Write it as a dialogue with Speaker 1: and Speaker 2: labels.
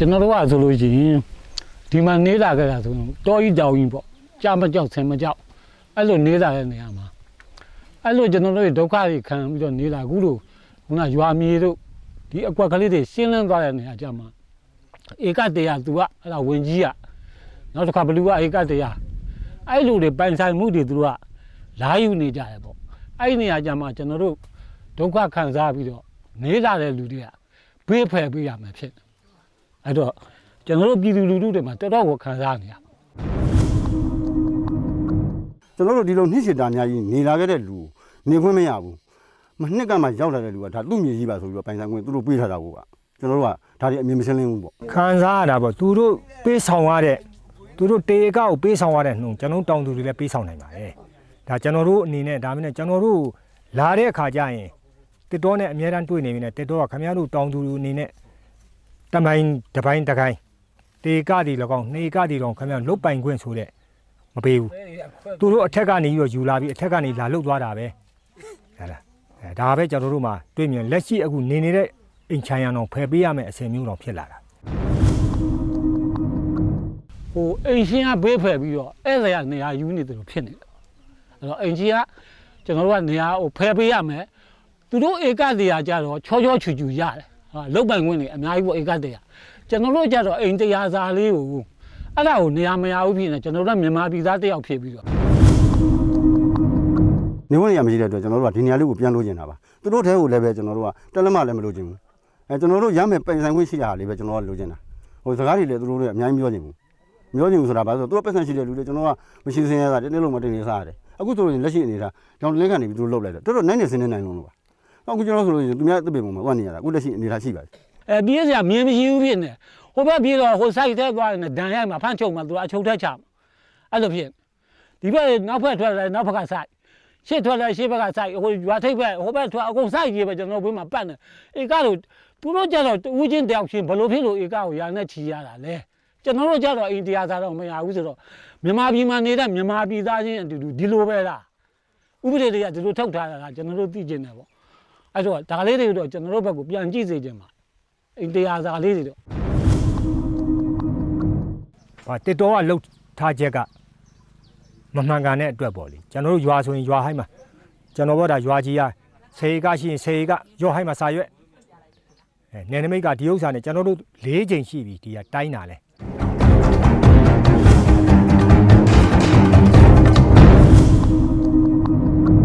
Speaker 1: ကျွန်တော်တို့ကဆိုလို့ရှိရင်ဒီမှာနေလာကြတာဆိုရင်တောကြီးတောင်ကြီးပေါ့ကြာမကြောက်ဆင်မကြောက်အဲ့လိုနေလာတဲ့နေရာမှာအဲ့လိုကျွန်တော်တို့ဒုက္ခတွေခံပြီးတော့နေလာခုလိုခုနရွာမြေတို့ဒီအကွက်ကလေးတွေရှင်းလင်းသွားတဲ့နေရာကြမှာဧကတရာသူကအဲ့ဒါဝင်ကြီးကနောက်တစ်ခါဘလူကဧကတရာအဲ့လိုတွေပိုင်ဆိုင်မှုတွေသူတို့ကလာယူနေကြတယ်ပေါ့အဲ့ဒီနေရာကြမှာကျွန်တော်တို့ဒုက္ခခံစားပြီးတော့နေလာတဲ့လူတွေကဘေးဖယ်ပေးရမယ်ဖြစ်တယ် အဲ့တော့ကျွန်တော်တို့ပြည်သူလူထုတွေမှာတော်တော်ကိုခံစားနေရ
Speaker 2: ကျွန်တော်တို့ဒီလိုနှိစိတာများကြီးနေလာခဲ့တဲ့လူနေခွင့်မရဘူးမနှစ်ကမှရောက်လာတဲ့လူကဒါသူ့မြေကြီးပါဆိုပြီးတော့ပိုင်ဆိုင်ခွင့်သူတို့ပေးထားတာကိုကကျွန်တော်တို့ကဒါတွေအမြင်မရှင်းလင်းဘူးပေါ့
Speaker 3: ခံစားရတာပေါ့သူတို့ပေးဆောင်ရတဲ့သူတို့တေကောက်ပေးဆောင်ရတဲ့နှုံကျွန်တော်တောင်သူတွေလည်းပေးဆောင်နိုင်ပါတယ်ဒါကျွန်တော်တို့အနေနဲ့ဒါမှမဟုတ်ကျွန်တော်တို့လာတဲ့အခါကျရင်တစ်တော်နဲ့အများတန်းတွေ့နေပြီနဲ့တစ်တော်ကခင်ဗျားတို့တောင်သူတွေအနေနဲ့ တမိုင်းတစ်ပိုင်းတစ်ကိုင်းတေကတီ၎င်းနေကတီ၎င်းခင်ဗျားလုတ်ပိုင်ခွင့်ဆိုတဲ့မပေးဘူးသူတို့အထက်ကနေပြီးတော့ယူလာပြီးအထက်ကနေလာလုတ်သွားတာပဲဟဲ့လားအဲဒါပဲကျွန်တော်တို့မှာတွေ့မြင်လက်ရှိအခုနေနေတဲ့အိမ်ချမ်းရံအောင်ဖယ်ပေးရမယ့်အစီအမျိုးတော်ဖြစ်လာတာ
Speaker 1: ဟိုအိမ်ရှင်ကဘေးဖယ်ပြီးတော့အဲ့ဒါကနေရာယူနေတယ်လို့ဖြစ်နေတယ်အဲ့တော့အိမ်ကြီးကကျွန်တော်တို့ကနေရာဟိုဖယ်ပေးရမယ်သူတို့ဧကတရာကြတော့ချောချောချူချူရတယ် ဟာလုတ်ပိုင်ခွင့်တွေအများကြီးပေါ့ဧကတရာကျွန်တော်တို့ကြတော့အိမ်တရာစာလေးကိုအဲ့ဒါကိုနေရာမရဘူးဖြစ်နေကျွန်တော်တို့ကမြန်မာပြည်သားတစ်ယောက်ဖြစ်ပြီးတော့
Speaker 2: နေဝင်ရမရှိတဲ့အတွက်ကျွန်တော်တို့ကဒီနေရာလေးကိုပြန်လို့ကျင်တာပါသူတို့ထဲကိုလည်းပဲကျွန်တော်တို့ကတက်လက်မလည်းမလို့ကျင်ဘူးအဲကျွန်တော်တို့ရမယ်ပိုင်ဆိုင်ခွင့်ရှိတာလေးပဲကျွန်တော်ကလိုချင်တာဟိုစကားတွေလည်းသူတို့လည်းအများကြီးပြောချင်ဘူးပြောချင်ဘူးဆိုတာဘာလို့လဲဆိုတော့သူတို့ပတ်စံရှိတဲ့လူတွေကျွန်တော်ကမရှိစင်းရတာတင်းတင်းလုံးမတင်နေစားရတယ်အခုဆိုရင်လက်ရှိနေတာကြောင်လင်းကနေပြီးသူတို့လှုပ်လိုက်တယ်တော်တော်နိုင်နေစင်းနေနိုင်လုံးလို့ပါ အခုကျွန်တော်ဆိုလို့ရှိရင်သူများတစ်ပင်ပုံမှာဝတ်နေရတာအခုလက်ရှိအနေထားရှိပါတယ်
Speaker 1: အဲပြေးစရာမြင်မရှိဘူးဖြစ်နေဟိုဘက်ပြေးတော့ဟိုဆိုင်ထဲသွားရင်ဒဏ်ရိုက်မှာဖမ်းချုပ်မှာသူကအချုပ်ထဲချမှာအဲ့လိုဖြစ်ဒီဘက်နောက်ဘက်ထွက်လာနောက်ဘက်ကဆိုင်ရှေ့ထွက်လာရှေ့ဘက်ကဆိုင်ဟိုရွာထိပ်ဘက်ဟိုဘက်ထွက်အကုန်ဆိုင်ကြီးပဲကျွန်တော်ဘေးမှာပတ်နေဧကလို့သူတို့ကြတော့ဦးချင်းတယောက်ချင်းဘလို့ဖြစ်လို့ဧကကိုရာနဲ့ချီရတာလဲကျွန်တော်တို့ကြတော့အိန္ဒိယသားတော့မရဘူးဆိုတော့မြန်မာပြည်မှာနေတဲ့မြန်မာပြည်သားချင်းအတူတူဒီလိုပဲလားဥပဒေတွေကဒီလိုထုတ်ထားတာကကျွန်တော်တို့သိကျင်တယ်ပေါ့ အဲ့တော့ဒါလေးတွေတော့ကျွန်တော်တို့ဘက်ကိုပြန်ကြည့်စေချင်ပါအိမ်တရားစာလေးတွေတော့။
Speaker 3: ဟာတစ်တော်ကလှုပ်ထားချက်ကမမှန်ကန်တဲ့အတွက်ပေါ့လေ။ကျွန်တော်တို့ရွာဆိုရင်ရွာဟိုင်းမှာကျွန်တော်ဘောဒါရွာကြီးရဆေကရှိရင်ဆေကရွာဟိုင်းမှာစာရွက်အဲနယ်နိမိတ်ကဒီဥစ္စာနဲ့ကျွန်တော်တို့၄ချိန်ရှိပြီဒီကတိုင်းတာလဲ